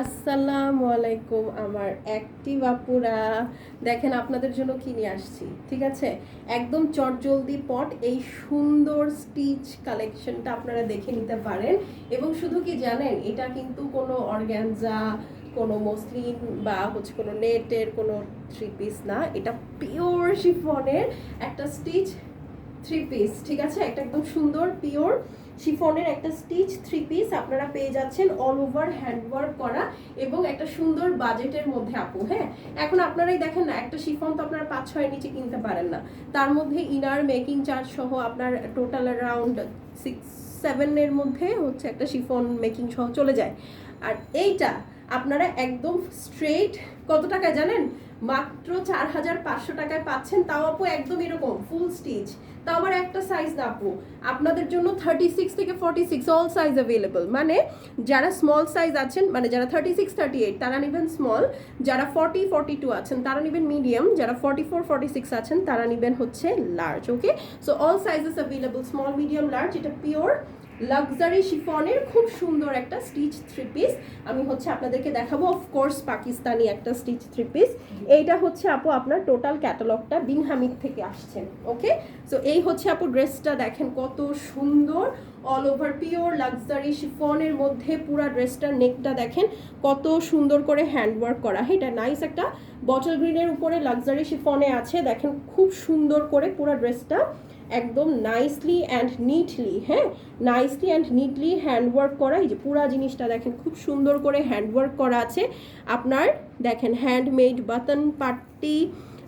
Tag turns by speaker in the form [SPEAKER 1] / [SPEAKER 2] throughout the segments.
[SPEAKER 1] আসসালামু আলাইকুম আমার অ্যাক্টিভ আপুরা। দেখেন আপনাদের জন্য কি নিয়ে আসছি, ঠিক আছে? একদম চটজলদি পট, এই সুন্দর স্টিচ কালেকশনটা আপনারা দেখে নিতে পারেন। এবং শুধু কি জানেন, এটা কিন্তু কোনো অর্গ্যানজা, কোনো মসলিন বা হচ্ছে কোনো নেটের কোনো থ্রি পিস না, এটা পিওর শিফনের একটা স্টিচ থ্রি পিস ঠিক আছে? একটা একদম সুন্দর পিওর শিফনের একটা স্টিচ থ্রি পিস আপনারা পেয়ে যাচ্ছেন অল ওভার হ্যান্ডওয়ার্ক করা এবং একটা সুন্দর বাজেটের মধ্যে আপু হ্যাঁ? এখন আপনারাই দেখেন না, একটা শিফন তো আপনারা পাঁচ ছয়ের নিচে কিনতে পারেন না। তার মধ্যে ইনার মেকিং চার্জ সহ আপনার টোটাল অ্যারাউন্ড সিক্স সেভেনের মধ্যে হচ্ছে একটা শিফন মেকিং সহ চলে যায়। আর এইটা আপনারা একদম স্ট্রেট কত টাকায় জানেন? মাত্র চার হাজার পাঁচশো টাকায় পাচ্ছেন। তাও আপু একদম এরকম ফুল স্টিচ তাও আবার একটা সাইজ না আপু, আপনাদের জন্য থার্টি সিক্স থেকে forty six all size available মানে যারা স্মল সাইজ আছেন মানে যারা থার্টি সিক্স থার্টি এইট তারা নেবেন স্মল যারা ফর্টি ফর্টি টু আছেন, তারা নেবেন মিডিয়াম যারা ফর্টি ফোর ফর্টি সিক্স আছেন, তারা নেবেন হচ্ছে large okay so all sizes available small medium large এটা পিওর লাক্সারি শিফনের খুব সুন্দর একটা স্টিচ থ্রি পিস আমি হচ্ছে আপনাদেরকে দেখাবো অফকোর্স পাকিস্তানি একটা স্টিচ থ্রি পিস এইটা হচ্ছে আপু আপনার টোটাল ক্যাটালগটা বিন হামিদ থেকে আসছে ওকে সো এই হচ্ছে আপু ড্রেসটা দেখেন কত সুন্দর। অল ওভার পিওর লাক্সারি শিফনের মধ্যে পুরা ড্রেসটার নেকটা দেখেন কত সুন্দর করে হ্যান্ডওয়ার্ক করা। এটা নাইস একটা বটল গ্রিনের উপরে লাক্সারি শিফনে আছে। দেখেন খুব সুন্দর করে পুরা ড্রেসটা একদম নাইসলি অ্যান্ড নিটলি হ্যাঁ? নাইসলি অ্যান্ড নিটলি হ্যান্ডওয়ার্ক করা, এই যে পুরা জিনিসটা দেখেন, খুব সুন্দর করে হ্যান্ডওয়ার্ক করা আছে। আপনার দেখেন হ্যান্ডমেড বাতন পাট্টি,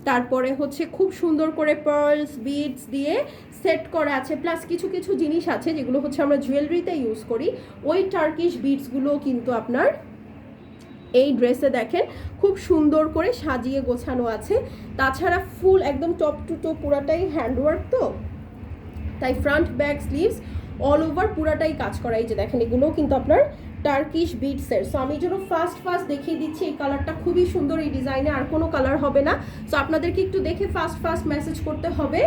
[SPEAKER 1] তারপরে হচ্ছে খুব সুন্দর করে পার্লস বিডস দিয়ে সেট করা আছে। প্লাস কিছু কিছু জিনিস আছে যেগুলো হচ্ছে আমরা জুয়েলারিতে ইউজ করি। ওই টার্কিশ বিডসগুলো কিন্তু আপনার এই ড্রেসে দেখেন খুব সুন্দর করে সাজিয়ে গোছানো আছে। তাছাড়া ফুল একদম টপ টু টপ পুরাটাই হ্যান্ডওয়ার্ক তো। তাই front back sleeves all over পুরাটাই কাজ করা। এই যে দেখেন, এগুলোও কিন্তু আপনার টার্কিশ বিটসের সো আমি যেন ফার্স্ট ফার্স্ট দেখিয়ে দিচ্ছি, এই কালারটা খুবই সুন্দর এই ডিজাইনে আর কোনো কালার হবে না। সো আপনাদেরকে একটু দেখে ফার্স্ট ফার্স্ট মেসেজ করতে হবে।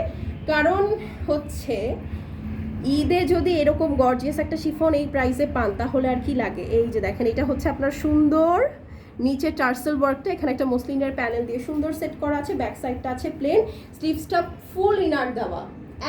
[SPEAKER 1] কারণ হচ্ছে ঈদে যদি এরকম গর্জিয়াস একটা শিফন এই প্রাইসে পান, তাহলে আর কি লাগে? এই যে দেখেন, এটা হচ্ছে আপনার সুন্দর নিচে টার্সেল ওয়ার্কটা এখানে একটা মসলিনের প্যানেল দিয়ে সুন্দর সেট করা আছে ব্যাক সাইডটা আছে প্লেন স্লিভসটা ফুল ইনার দেওয়া।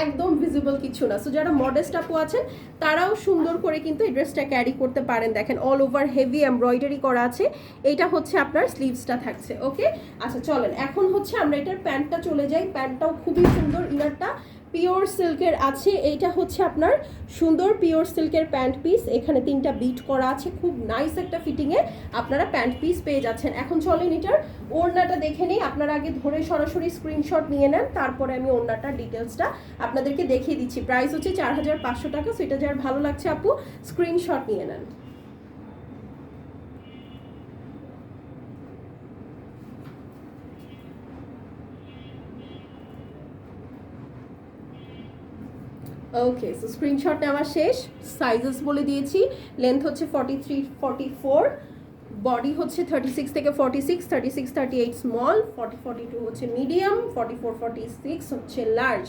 [SPEAKER 1] একদম ভিজিবল কিছু না। সো যারা মডেস্ট আপু আছেন, তারাও সুন্দর করে কিন্তু এই ড্রেসটা ক্যারি করতে পারেন। দেখেন অল ওভার হেভি এমব্রয়ডারি করা আছে। এইটা হচ্ছে আপনার স্লিভসটা থাকছে ওকে আচ্ছা চলেন। এখন হচ্ছে আমরা এটার প্যান্টটা চলে যাই। প্যান্টটাও খুবই সুন্দর ইনারটা পিওর সিল্কের আছে, এইটা হচ্ছে আপনার সুন্দর পিওর সিল্কের প্যান্ট পিস। এখানে তিনটা বিট করা আছে, খুব নাইস একটা ফিটিংয়ে আপনারা প্যান্ট পিস পেয়ে যাচ্ছেন। এখন চলেন এটার ওড়নাটা দেখে নিই, আপনারা আগে ধরে সরাসরি স্ক্রিনশট নিয়ে নেন, তারপরে আমি ওড়নাটার ডিটেলসটা আপনাদেরকে দেখিয়ে দিচ্ছি। প্রাইস হচ্ছে চার হাজার পাঁচশো টাকা সেটা যার ভালো লাগছে আপু স্ক্রিনশট নিয়ে নেন। ওকে সো স্ক্রিনশট নেওয়া শেষ সাইজেস বলে দিয়েছি লেন্থ হচ্ছে forty three forty four body হচ্ছে থার্টি সিক্স থেকে forty six thirty six thirty eight small forty forty two হচ্ছে medium forty four forty six হচ্ছে লার্জ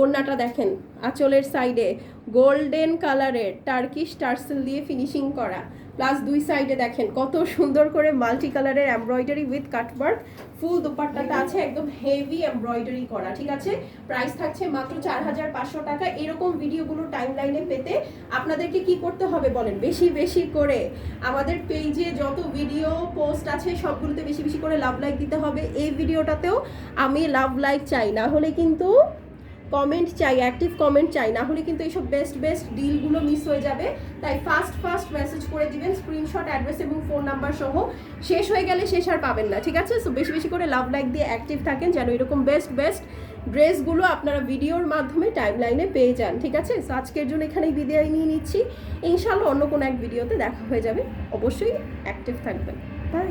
[SPEAKER 1] ওড়নাটা দেখেন, আঁচলের সাইডে গোল্ডেন কালারের টার্কিশ টার্সেল দিয়ে ফিনিশিং করা। প্লাস দুই সাইডে দেখেন, কত সুন্দর করে মাল্টি কালারের এমব্রয়ডারি উইথ কাটওয়ার্ক ফুল দোপাট্টাটা আছে, একদম হেভি এমব্রয়ডারি করা, ঠিক আছে? প্রাইস থাকছে মাত্র চার হাজার পাঁচশো টাকা। এরকম ভিডিওগুলো টাইম লাইনে পেতে আপনাদেরকে কি করতে হবে বলেন? বেশি বেশি করে আমাদের পেজে যত ভিডিও পোস্ট আছে, সবগুলোতে বেশি বেশি করে লাভ লাইক দিতে হবে। এই ভিডিওটাতেও আমি লাভ লাইক চাই, না হলে কিন্তু কমেন্ট চাই অ্যাক্টিভ কমেন্ট চাই, না হলে কিন্তু এইসব বেস্ট বেস্ট ডিলগুলো মিস হয়ে যাবে। তাই ফাস্ট ফাস্ট মেসেজ করে দিবেন স্ক্রিনশট অ্যাড্রেস এবং ফোন নাম্বার সহ। শেষ হয়ে গেলে শেষ আর পাবেন না, ঠিক আছে? সো বেশি বেশি করে লাভ লাইক দিয়ে অ্যাক্টিভ থাকেন, যেন এরকম বেস্ট বেস্ট ড্রেসগুলো আপনারা ভিডিওর মাধ্যমে টাইম লাইনে পেয়ে যান, ঠিক আছে? সো আজকের জন্য এখানেই বিদায় নিয়ে নিচ্ছি। ইনশাল্লাহ অন্য কোনো এক ভিডিওতে দেখা হয়ে যাবে। অবশ্যই অ্যাক্টিভ থাকবেন। বাই